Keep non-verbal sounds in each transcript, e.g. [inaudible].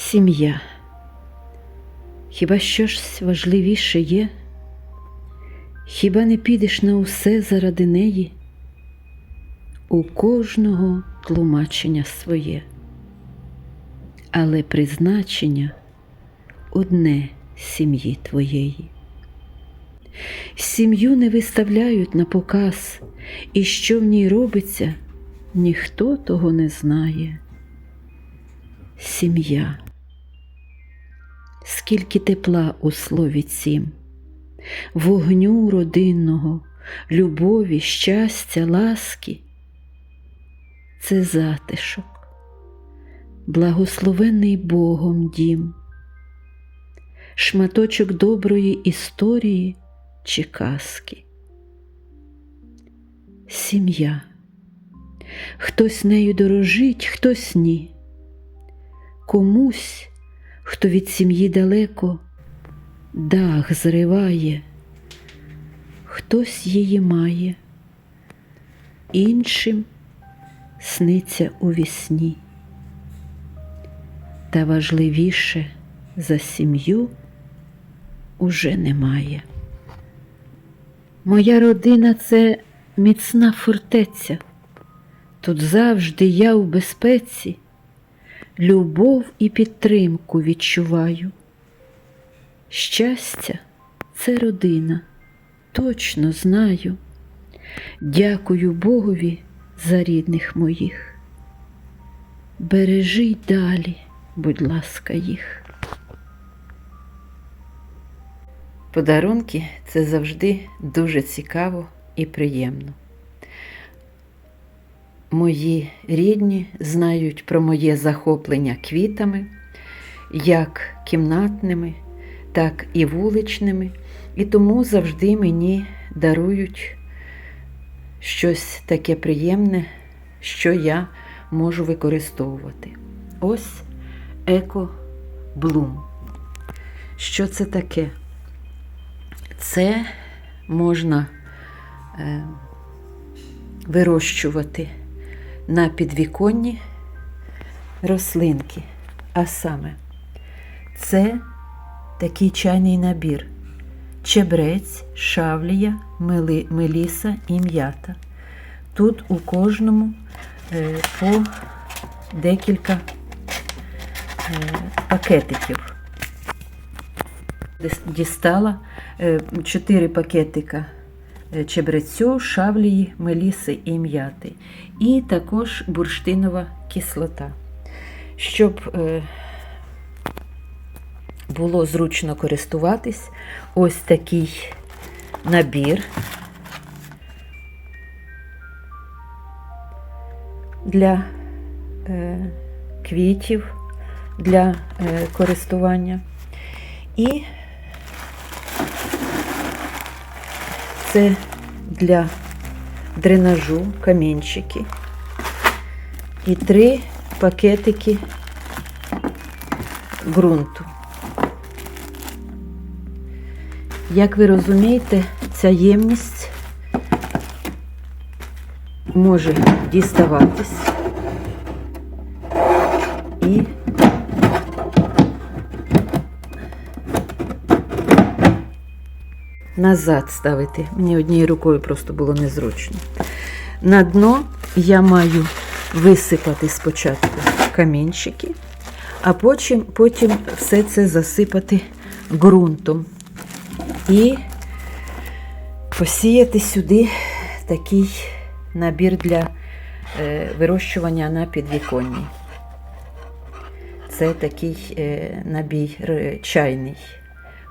Сім'я. Хіба щось важливіше є? Хіба не підеш на усе заради неї? У кожного тлумачення своє, але призначення одне сім'ї твоєї. Сім'ю не виставляють на показ, і що в ній робиться, ніхто того не знає. Сім'я. Скільки тепла у слові цім, вогню родинного, любові, щастя, ласки. Це затишок, благословений Богом дім, шматочок доброї історії чи казки. Сім'я. Хтось нею дорожить, хтось ні. Комусь, хто від сім'ї далеко, дах зриває, хтось її має, іншим сниться у вісні. Та важливіше за сім'ю уже немає. Моя родина це міцна фортеця. Тут завжди я в безпеці, любов і підтримку відчуваю. Щастя це родина, точно знаю. Дякую Богові за рідних моїх. Бережи й далі, будь ласка, їх. Подарунки це завжди дуже цікаво і приємно. Мої рідні знають про моє захоплення квітами, як кімнатними, так і вуличними, і тому завжди мені дарують щось таке приємне, що я можу використовувати. Ось Еко Блум. Що це таке? Це можна е, вирощувати на підвіконні рослинки. А саме, це такий чайний набір: чебрець, шавлія, мели, меліса і м'ята. Тут у кожному е, по декілька е, пакетиків. Дістала 4 пакетика е, чебрецю, шавлії, меліси і м'яти. І також бурштинова кислота. Щоб е, було зручно користуватись, ось такий набір для е, квітів, для е, користування. І це для дренажу камінчики. І три пакетики ґрунту. Як ви розумієте, ця ємність може діставатись назад ставити. Мені однією рукою просто було незручно. На дно я маю висипати спочатку камінчики, а потім, потім все це засипати ґрунтом і посіяти сюди такий набір для е, вирощування на підвіконні. Це такий е, набій чайний.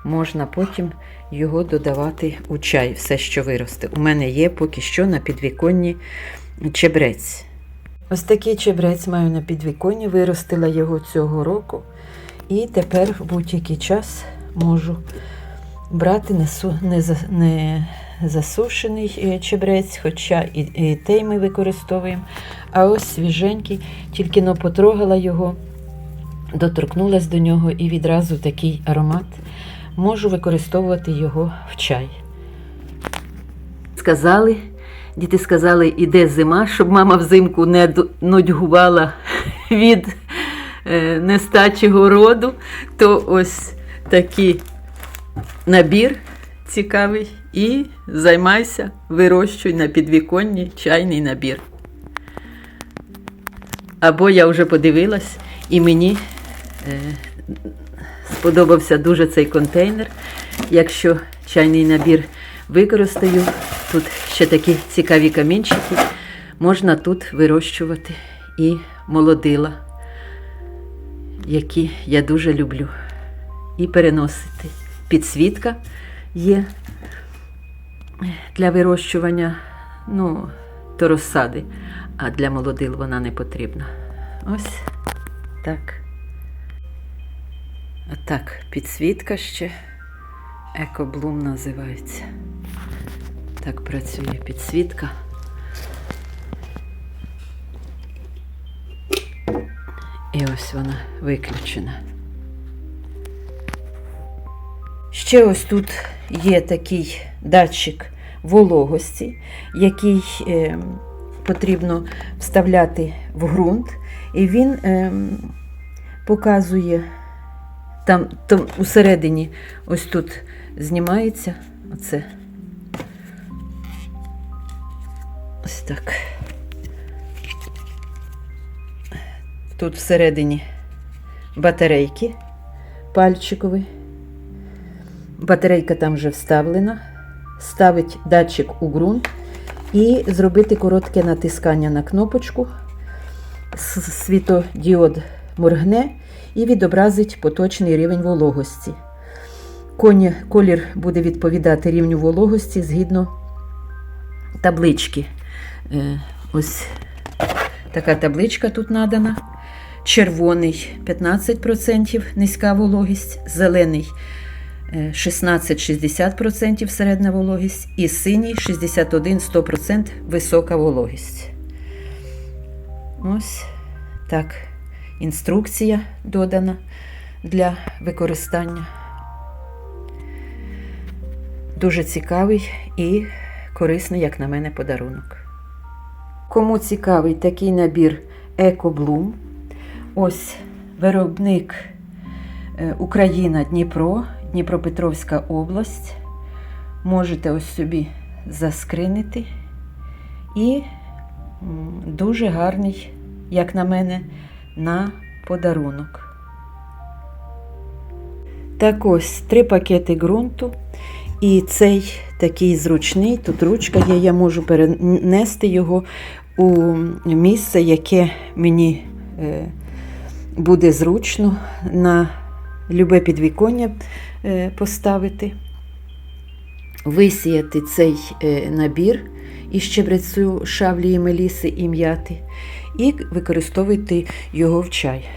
Можна потім його додавати у чай, все, що виросте. У мене є поки що на підвіконні чебрець. Ось такий чебрець маю на підвіконні, виростила його цього року. І тепер в будь-який час можу брати не, засушений е, чебрець, хоча і, і той ми використовуємо. А ось свіженький, тільки но потрогала його, доторкнулась до нього і відразу такий аромат. Можу використовувати його в чай. Сказали, діти сказали, іде зима, щоб мама взимку не нудьгувала [laughs] від е, нестачі городу, то ось такий набір цікавий і займайся, вирощуй на підвіконні чайний набір. Або я вже подивилась, і мені е, сподобався дуже цей контейнер. Якщо чайний набір використаю, тут ще такі цікаві камінчики, можна тут вирощувати і молодила, які я дуже люблю. І переносити. Підсвітка є для вирощування, ну, то розсади, а для молодил вона не потрібна. Ось так. А так, підсвітка ще. Екоблум називається. Так працює підсвітка. І ось вона виключена. Ще ось тут є такий датчик вологості, який е, потрібно вставляти в ґрунт, і він е, показує там, там усередині, ось тут знімається оце. Ось так. Тут всередині батарейки пальчикові. Батарейка там вже вставлена. Ставить датчик у ґрунт і зробити коротке натискання на кнопочку. Світодіод моргне і відобразить поточний рівень вологості. Коні, колір буде відповідати рівню вологості згідно таблички. Е, ось така табличка тут надана. Червоний 15% низька вологість, зелений е, 16-60% середня вологість і синій 61-100% висока вологість. Ось так. Інструкція додана для використання. Дуже цікавий і корисний, як на мене, подарунок. Кому цікавий такий набір Екоблум, ось виробник е, Україна Дніпро, Дніпропетровська область. Можете ось собі заскринити. І дуже гарний, як на мене, на подарунок. Так ось три пакети ґрунту. І цей такий зручний, тут ручка є, я можу перенести його у місце, яке мені е, буде зручно на любе підвіконня е, поставити, висіяти цей е, набір із щебрецю шавлії меліси і м'яти, і використовувати його в чай.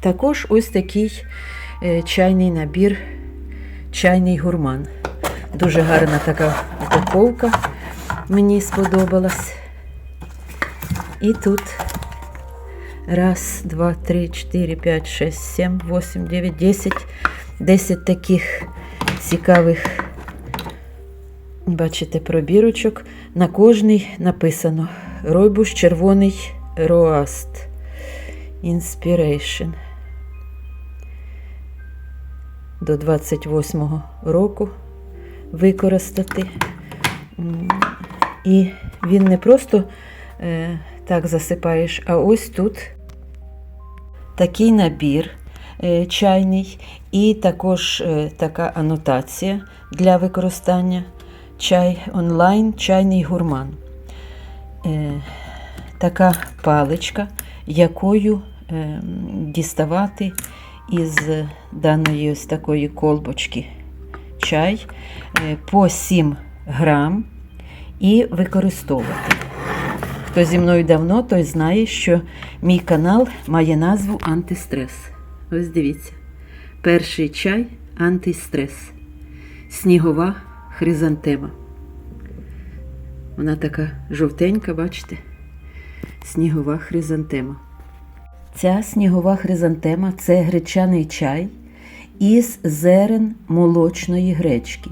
Також ось такий е, чайний набір, чайний гурман. Дуже гарна така упаковка, мені сподобалась. І тут раз, два, три, чотири, п'ять, шесть, сім, восемь, дев'ять, десять. Десять таких цікавих, бачите, пробірочок. На кожній написано Ройбуш червоний Роаст. Inspiration. До 28-го року використати. І він не просто е, так засипаєш, а ось тут такий набір е, чайний, і також е, така анотація для використання чай онлайн, чайний гурман. Е, така паличка, якою е, діставати із даної ось такої колбочки чай е, по 7 грам і використовувати. Хто зі мною давно, той знає, що мій канал має назву Антистрес. Ось дивіться. Перший чай антистрес. Снігова хризантема. Вона така жовтенька, бачите? Снігова хризантема. Ця снігова хризантема це гречаний чай із зерен молочної гречки.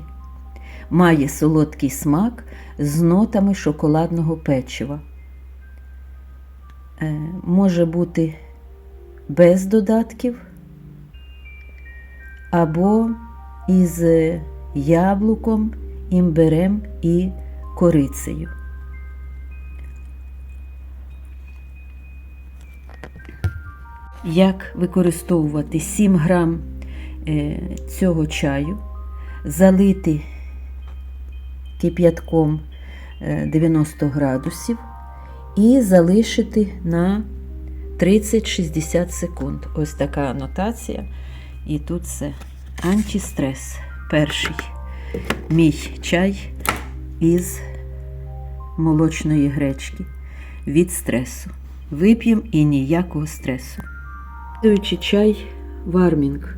Має солодкий смак з нотами шоколадного печива. Е, може бути без додатків, або із яблуком, імбирем і корицею. Як використовувати 7 грам е, цього чаю, залити кип'ятком е, 90 градусів і залишити на 30-60 секунд. Ось така анотація. І тут це антистрес. Перший мій чай із молочної гречки від стресу. Вип'ємо і ніякого стресу. Слідуючий чай вармінг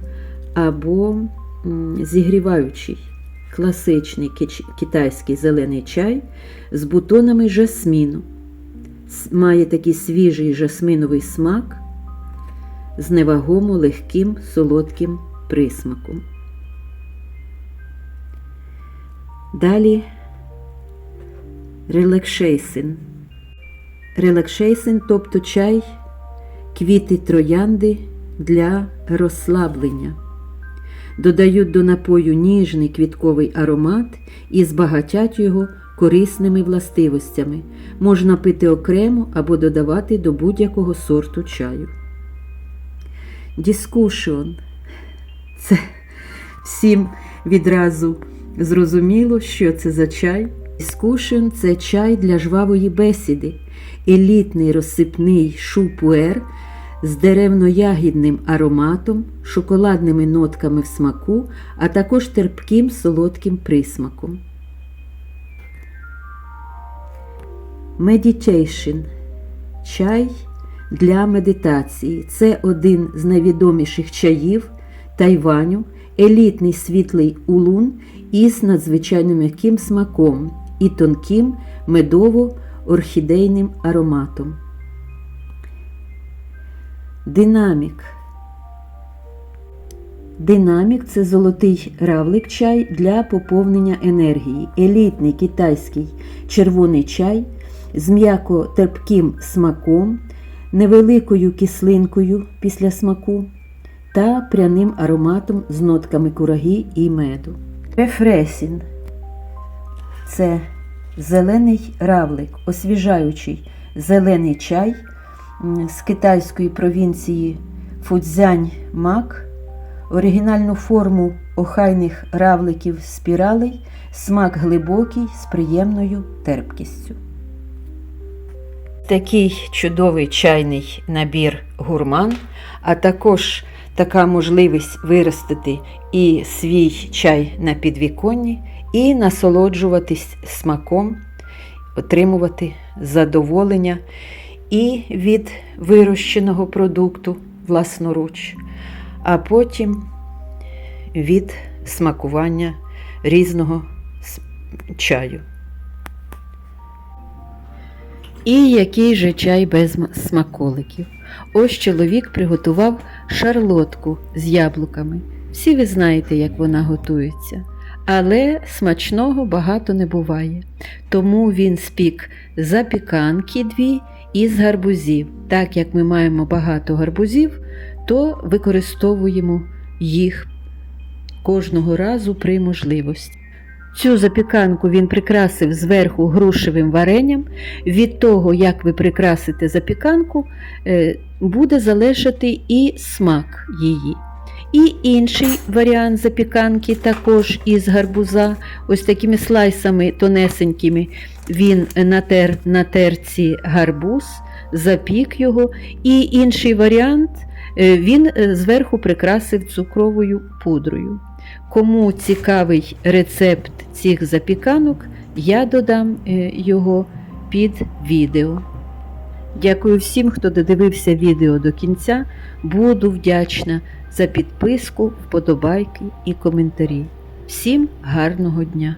або зігріваючий класичний китайський зелений чай з бутонами жасміну. Має такий свіжий жасминовий смак з невагомо легким солодким присмаком. Далі релакшейсен. Релакшейсен, тобто чай, квіти троянди для розслаблення. Додають до напою ніжний квітковий аромат і збагатять його корисними властивостями. Можна пити окремо або додавати до будь-якого сорту чаю. Діскушіон. Це всім відразу зрозуміло, що це за чай. Діскушіон це чай для жвавої бесіди, елітний розсипний шупуер з деревно-ягідним ароматом, шоколадними нотками в смаку, а також терпким солодким присмаком. Meditation – чай для медитації. Це один з найвідоміших чаїв Тайваню, елітний світлий улун із надзвичайно м'яким смаком і тонким медово-орхідейним ароматом. Динамік. Динамік це золотий равлик чай для поповнення енергії. Елітний китайський червоний чай з м'яко терпким смаком, невеликою кислинкою після смаку та пряним ароматом з нотками кураги і меду. Рефресін це зелений равлик, освіжаючий зелений чай з китайської провінції Фудзянь Мак, оригінальну форму охайних равликів спіралей, смак глибокий з приємною терпкістю. Такий чудовий чайний набір гурман, а також така можливість виростити і свій чай на підвіконні, і насолоджуватись смаком, отримувати задоволення і від вирощеного продукту власноруч, а потім від смакування різного чаю. І який же чай без смаколиків. Ось чоловік приготував шарлотку з яблуками. Всі ви знаєте, як вона готується. Але смачного багато не буває. Тому він спік запіканки дві із гарбузів. Так як ми маємо багато гарбузів, то використовуємо їх кожного разу при можливості. Цю запіканку він прикрасив зверху грушевим варенням. Від того, як ви прикрасите запіканку, е, буде залежати і смак її. І інший варіант запіканки також із гарбуза, ось такими слайсами тонесенькими. Він натер на терці гарбуз, запік його. І інший варіант е, він е, зверху прикрасив цукровою пудрою. Кому цікавий рецепт цих запіканок, я додам е, його під відео. Дякую всім, хто додивився відео до кінця. Буду вдячна за підписку, вподобайки і коментарі. Всім гарного дня!